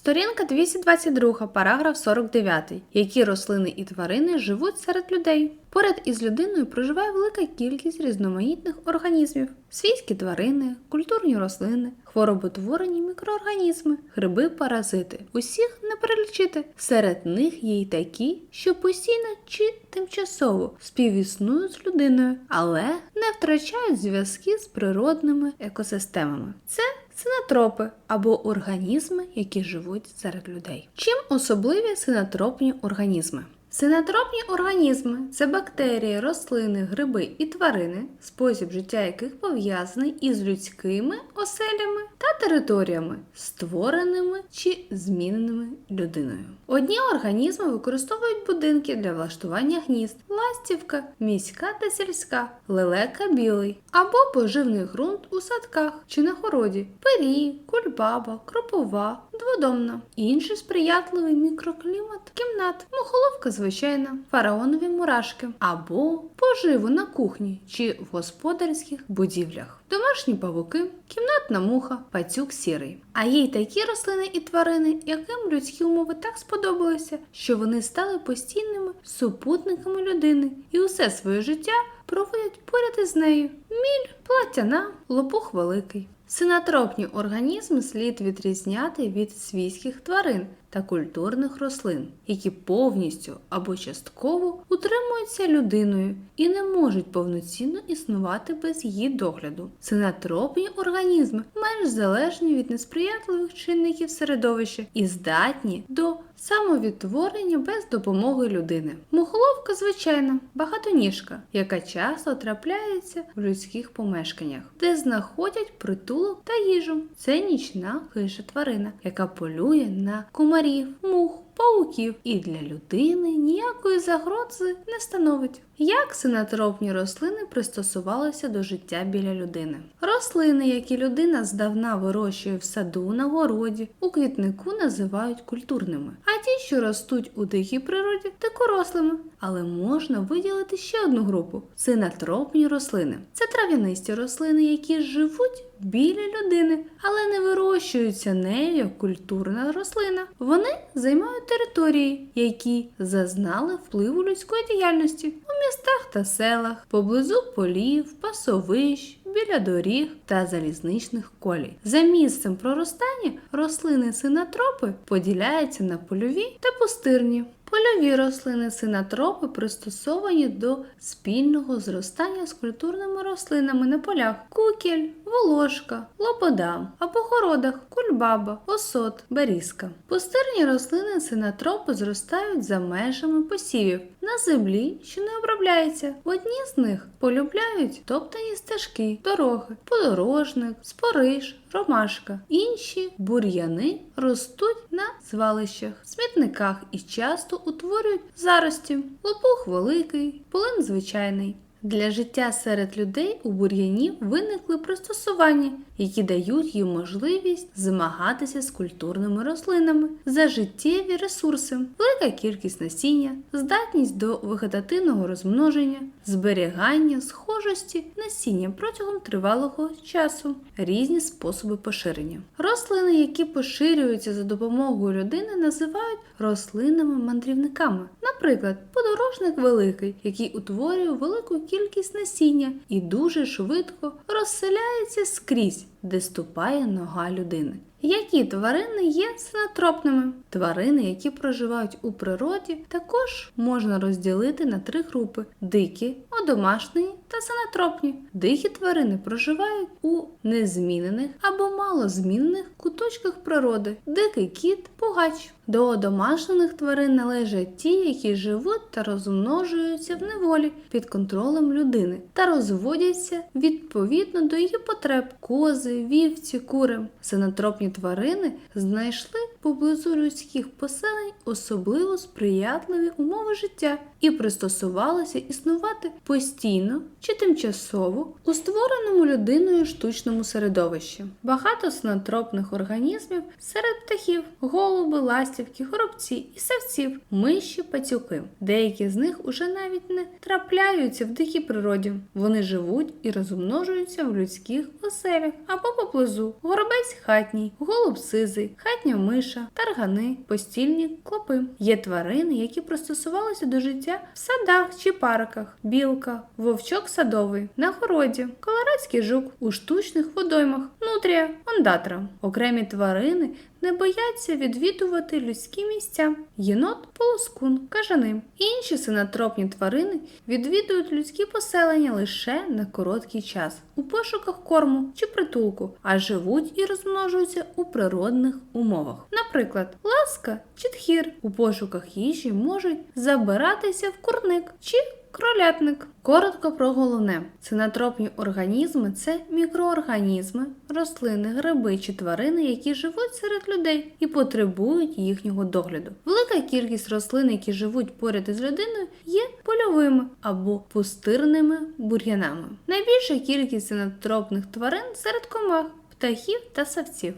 Сторінка 222, параграф 49. Які рослини і тварини живуть серед людей? Поряд із людиною проживає велика кількість різноманітних організмів: свійські тварини, культурні рослини, хвороботворені мікроорганізми, гриби, паразити. Усіх не перелічити. Серед них є й такі, що постійно чи тимчасово співіснують з людиною, але не втрачають зв'язки з природними екосистемами. Це синотропи або організми, які живуть серед людей. Чим особливі синотропні організми? Синотропні організми це бактерії, рослини, гриби і тварини, спосіб життя яких пов'язаний із людськими оселями та територіями, створеними чи зміненими людиною. Одні організми використовують будинки для влаштування гнізд, ластівка, міська та сільська, лелека білий або поживний ґрунт у садках чи на городі, пирі, кульбаба, кропова, дводомна. Інший сприятливий мікроклімат кімнат, мухоловка звичайна, фараонові мурашки або поживу на кухні чи в господарських будівлях. Домашні павуки, кімнатна муха, пацюк сірий. А є й такі рослини і тварини, яким людські умови так сподобалися, що вони стали постійними супутниками людини і усе своє життя проводять поряд із нею. Міль, платяна, лопух великий. Синотропні організми слід відрізняти від свійських тварин та культурних рослин, які повністю або частково утримуються людиною і не можуть повноцінно існувати без її догляду. Синотропні організми менш залежні від несприятливих чинників середовища і здатні до самовідтворення без допомоги людини. Мухоловка звичайна, багатоніжка, яка часто трапляється в людських помешканнях, де знаходять притулок та їжу. Це нічна хижа тварина, яка полює на комарів, мух. Пауків і для людини ніякої загрози не становить. Як синотропні рослини пристосувалися до життя біля людини? Рослини, які людина здавна вирощує в саду, на городі, у квітнику називають культурними, а ті, що ростуть у дикій природі, дикорослими. Але можна виділити ще одну групу синотропні рослини. Це трав'янисті рослини, які живуть біля людини, але не вирощуються нею як культурна рослина. Вони займають території, які зазнали впливу людської діяльності у містах та селах, поблизу полів, пасовищ. Біля доріг та залізничних колій. За місцем проростання рослини синотропи поділяються на польові та пустирні. Польові рослини синотропи пристосовані до спільного зростання з культурними рослинами на полях кукіль, волошка, лобода, а по городах кульбаба, осот, берізка. Пустирні рослини синотропи зростають за межами посівів на землі, що не обробляється. Одні з них полюбляють топтані стежки, дороги, подорожник, спориш, ромашка. Інші бур'яни ростуть на звалищах, смітниках і часто утворюють зарості. Лопух великий, полин звичайний. Для життя серед людей у бур'янів виникли пристосування, які дають їм можливість змагатися з культурними рослинами за життєві ресурси, велика кількість насіння, здатність до вегетативного розмноження, зберігання схожості насіння протягом тривалого часу, різні способи поширення. Рослини, які поширюються за допомогою людини, називають рослинами-мандрівниками. Наприклад, подорожник великий, який утворює велику кількість насіння і дуже швидко розселяється скрізь, де ступає нога людини. Які тварини є синотропними? Тварини, які проживають у природі, також можна розділити на три групи: дикі, одомашнені та синотропні. Дикі тварини проживають у незмінених або малозмінених куточках природи. Дикий кіт, пугач. До одомашнених тварин належать ті, які живуть та розмножуються в неволі під контролем людини та розводяться відповідно до її потреб кози, вівці, кури. Синотропні тварини знайшли поблизу людських поселень особливо сприятливі умови життя і пристосувалися існувати постійно чи тимчасово у створеному людиною штучному середовищі. Багато синотропних організмів серед птахів, голуби, ластівки, горобці і савців, миші, пацюки. Деякі з них уже навіть не трапляються в дикій природі. Вони живуть і розмножуються в людських оселях або поблизу. Горобець хатній, голуб сизий, хатня миша, таргани, постільні клопи. Є тварини, які пристосувалися до життя в садах чи парках: білка, вовчок садовий, на городі, колорадський жук, у штучних водоймах, нутрія, ондатра. Окремі тварини не бояться відвідувати людські місця. Єнот, полоскун, кажани. Інші синотропні тварини відвідують людські поселення лише на короткий час у пошуках корму чи притулку, а живуть і розмножуються у природних умовах. Наприклад, ласка чи тхір у пошуках їжі можуть забиратися в курник чи Кролятник. Коротко про головне: синотропні організми це мікроорганізми, рослини, гриби чи тварини, які живуть серед людей і потребують їхнього догляду. Велика кількість рослин, які живуть поряд із людиною, є польовими або пустирними бур'янами. Найбільша кількість синотропних тварин серед комах, птахів та савців.